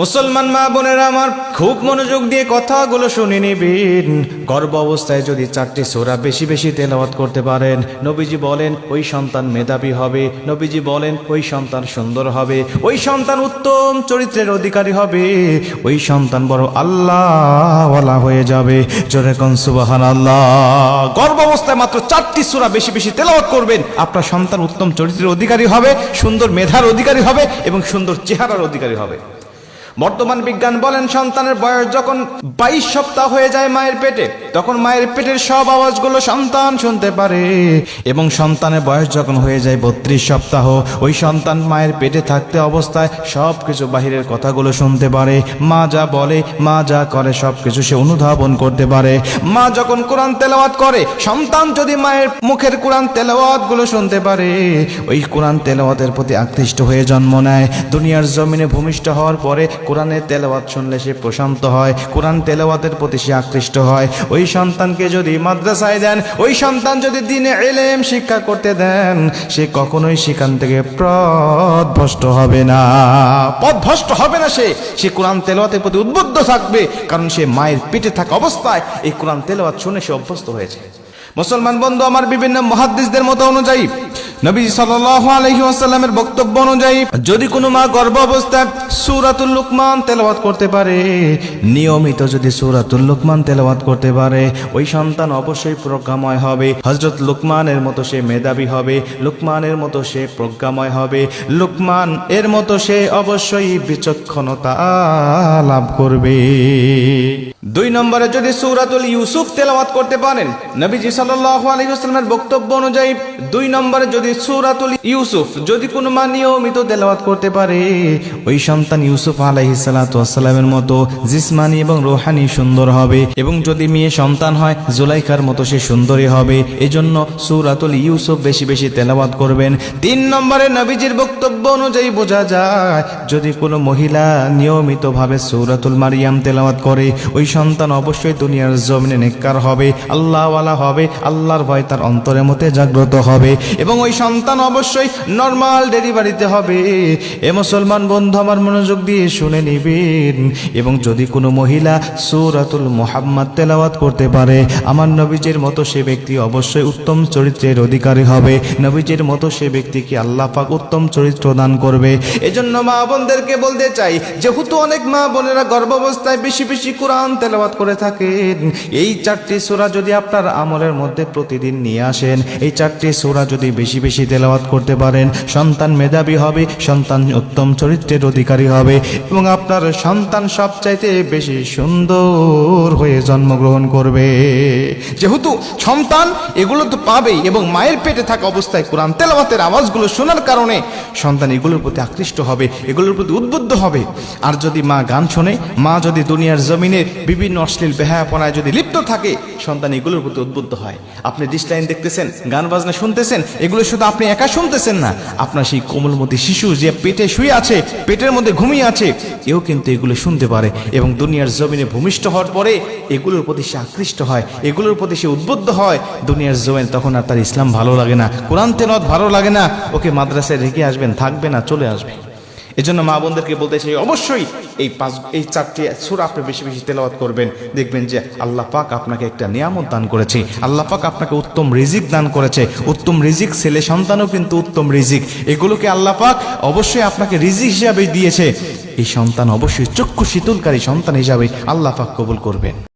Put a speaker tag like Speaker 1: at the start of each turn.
Speaker 1: মুসলমান মা বোনেরা আমার খুব মনোযোগ দিয়ে কথাগুলো শুনে নেবেন। গর্ভ অবস্থায় যদি চারটি সোরা বেশি বেশি তেলাওয়াত করতে পারেন, নবীজি বলেন, ওই সন্তান মেধাবী হবে। নবীজি বলেন, ওই সন্তান সুন্দর হবে। ওই সন্তান উত্তম চরিত্রের অধিকারী হবে। ওই সন্তান বড় আল্লাহ হয়ে যাবে। জোরে কন সুবাহান আল্লাহ গর্ভ অবস্থায় মাত্র চারটি সোরা বেশি বেশি তেলাওয়াত করবেন। আপনার সন্তান উত্তম চরিত্রের অধিকারী হবে, সুন্দর মেধার অধিকারী হবে এবং সুন্দর চেহারার অধিকারী হবে। বর্তমান বিজ্ঞান বলেন সন্তানের বয়স যখন বাইশ সপ্তাহ হয়ে যায় মায়ের পেটে, তখন মায়ের পেটের সব আওয়াজগুলো সন্তান শুনতে পারে। এবং সন্তানের বয়স যখন হয়ে যায় বত্রিশ সপ্তাহ, ওই সন্তান মায়ের পেটে থাকতে অবস্থায় সব কিছু বাহিরের কথাগুলো শুনতে পারে। মা যা বলে, মা যা করে সব কিছু সে অনুধাবন করতে পারে। মা যখন কোরআন তেলাওয়াত করে, সন্তান যদি মায়ের মুখের কোরআন তেলাওয়াতগুলো শুনতে পারে, ওই কোরআন তেলাওয়াতের প্রতি আকৃষ্ট হয়ে জন্ম নেয়। দুনিয়ার জমিনে ভূমিষ্ঠ হওয়ার পরে কোরআনের তেলাওয়াত শুনলে সে প্রশান্ত হয়, কোরআন তেলাওয়াতের প্রতি সে আকৃষ্ট হয়। ওই সন্তানকে যদি মাদ্রাসায় দেন, ওই সন্তান যদি দিনে এলেম শিক্ষা করতে দেন, সে কখনোই সেখান থেকে পথভ্রষ্ট হবে না। পথভ্রষ্ট হবে না সে। সে কোরআন তেলাওয়াতের প্রতি উদ্বুদ্ধ থাকবে, কারণ সে মায়ের পেটে থাকা অবস্থায় এই কোরআন তেলাওয়াত শুনে সে অভ্যস্ত হয়েছে। মুসলমান বন্ধু, আমার বিভিন্ন মহাদ্দিসদের মতো অনুযায়ী নবী সাল্লাল্লাহু আলাইহি ওয়াসাল্লামের বক্তব্য অনুযায়ী, যদি কোনো মা গর্ভ অবস্থায় সূরাতুল লুকমান তেলাওয়াত করতে পারে, নিয়মিত যদি সূরাতুল লুকমান তেলাওয়াত করতে পারে, ওই সন্তান অবশ্যই প্রজ্ঞাময় হবে। হযরত লুকমানের মতো সে মেধাবী হবে, লুকমানের মতো সে প্রজ্ঞাময় হবে। লুকমান এর মতো সে অবশ্যই বিচক্ষণতা লাভ করবে। দুই নম্বরে যদি সূরাতুল ইউসুফ তেলাওয়াত করতে পারেন, নবীজি সাল্লাল্লাহু আলাইহি ওয়াসাল্লামের বক্তব্য অনুযায়ী, দুই নম্বরে যদি সূরাতুল ইউসুফ, যদি কোনো মা নিয়মিত তেলাওয়াত করতে পারে, ওই সন্তান ইউসুফ আলাইহিস সালাতু ওয়াসসালামের মতো জিসমানি এবং রোহানি সুন্দর হবে এবং যদি মেয়ে সন্তান হয় জুলাইখার মতো সে সুন্দরী হবে। এজন্য সূরাতুল ইউসুফ বেশি বেশি তেলাওয়াত করবেন। তিন নম্বরে নবীজির বক্তব্য অনুযায়ী বোঝা যায়, যদি কোনো মহিলা নিয়মিতভাবে সূরাতুল মারিয়াম তেলাওয়াত করে, ওই সন্তান অবশ্যই দুনিয়ার জমিনে নেককার হবে, আল্লাহওয়ালা হবে, আল্লাহর ভয় তার অন্তরের মধ্যে জাগ্রত হবে এবং ওই সন্তান অবশ্যই নর্মাল ডেলিভারিতে হবে। এ মুসলমান বন্ধু, আমার মনোযোগ দিয়ে শুনে নিবেন। এবং যদি কোনো মহিলা সূরাতুল মুহাম্মদ তেলাওয়াত করতে পারে, আমার নবীজের মতো সে ব্যক্তি অবশ্যই উত্তম চরিত্রের অধিকারী হবে। নবীজের মতো সে ব্যক্তিকে আল্লাহ পাক উত্তম চরিত্র দান করবে? এজন্য মা বোনদেরকে বলতে চাই, যেহেতু অনেক মা বোনেরা গর্ভাবস্থায় বেশি বেশি কোরআন তেলাওয়াত করে থাকেন, এই চারটি সূরা যদি আপনার আমলের মধ্যে প্রতিদিন নিয়ে আসেন, এই চারটি সূরা যদি বেশি বেশি তেলাওয়াত করতে পারেন। সন্তান মেধাবী হবে, সন্তান উত্তম চরিত্রের অধিকারী হবে এবং আপনার সন্তান সবচাইতে বেশি সুন্দর হয়ে জন্মগ্রহণ করবে। যেহেতু সন্তান এগুলো তো পাবেই এবং মায়ের পেটে থাকা অবস্থায় কোরআন তেলাওয়াতের আওয়াজগুলো শোনার কারণে সন্তান এগুলোর প্রতি আকৃষ্ট হবে, এগুলোর প্রতি উদ্বুদ্ধ হবে। আর যদি মা গান শোনে, মা যদি দুনিয়ার জমিনে বিভিন্ন অশ্লীল বেহায়াপনায় যদি লিপ্ত থাকে, সন্তান এগুলোর প্রতি উদ্বুদ্ধ হয়। আপনি ডিসলাইন দেখতেছেন, গান বাজনা শুনতেছেন, এগুলো শুধু আপনি একা শুনতেছেন না, আপনার সেই কোমলমতি শিশু যে পেটে শুয়ে আছে, পেটের মধ্যে ঘুমিয়ে আছে, এও কিন্তু এগুলো শুনতে পারে এবং দুনিয়ার জমিনে ভূমিষ্ঠ হওয়ার পরে এগুলোর প্রতি সে আকৃষ্ট হয়, এগুলোর প্রতি সে উদ্বুদ্ধ হয়। দুনিয়ার জমিন তখন আর তার ইসলাম ভালো লাগে না, কোরআন তেনত ভালো লাগে না, ওকে মাদ্রাসায় রেখে আসবেন, থাকবে না, চলে আসবে এজন্য মা বোনদেরকে বলতে চাই, অবশ্যই এই পাঁচ, এই চারটি সুর আপনি বেশি বেশি তেলাওয়াত করবেন। দেখবেন যে আল্লাহ পাক আপনাকে একটা নিয়ামত দান করেছে। আল্লাহ পাক আপনাকে উত্তম রিজিক দান করেছে। উত্তম রিজিক ছেলে সন্তানও কিন্তু উত্তম রিজিক। এগুলোকে আল্লাহ পাক অবশ্যই আপনাকে রিজিক হিসাবে দিয়েছে। এই সন্তান অবশ্যই চক্ষু শীতলকারী সন্তান হিসাবে আল্লাহ পাক কবুল করবেন।